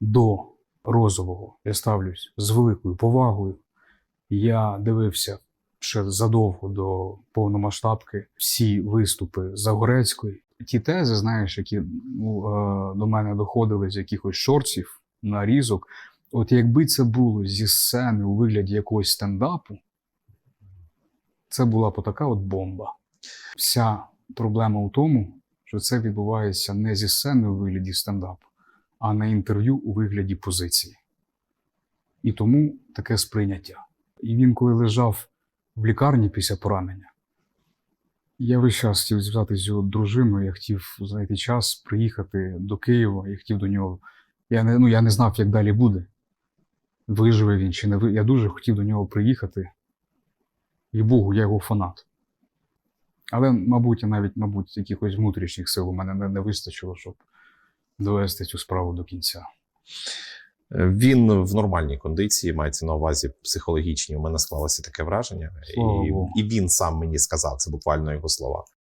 до розового я ставлюсь з великою повагою. Я дивився ще задовго до повномасштабки всі виступи Загорецької. Ті тези, знаєш, які ну, е, до мене доходили з якихось шорців, нарізок. От якби це було зі сцени у вигляді якогось стендапу, це була б така от бомба. Вся проблема у тому, що це відбувається не зі сцени у вигляді стендапу, а на інтерв'ю у вигляді позиції. І тому таке сприйняття. І він, коли лежав в лікарні після поранення, я весь час хотів зв'язатися з його дружиною, я хотів знайти час приїхати до Києва, я хотів до нього. Я не, ну, я не знав, як далі буде. Виживе він чи не ви. Я дуже хотів до нього приїхати. І Богу, я його фанат. Але, мабуть, навіть, мабуть, якихось внутрішніх сил у мене не, не вистачило, щоб довести цю справу до кінця. Е, Він в нормальній кондиції, мається на увазі психологічній. У мене склалося таке враження, і, і він сам мені сказав, це буквально його слова.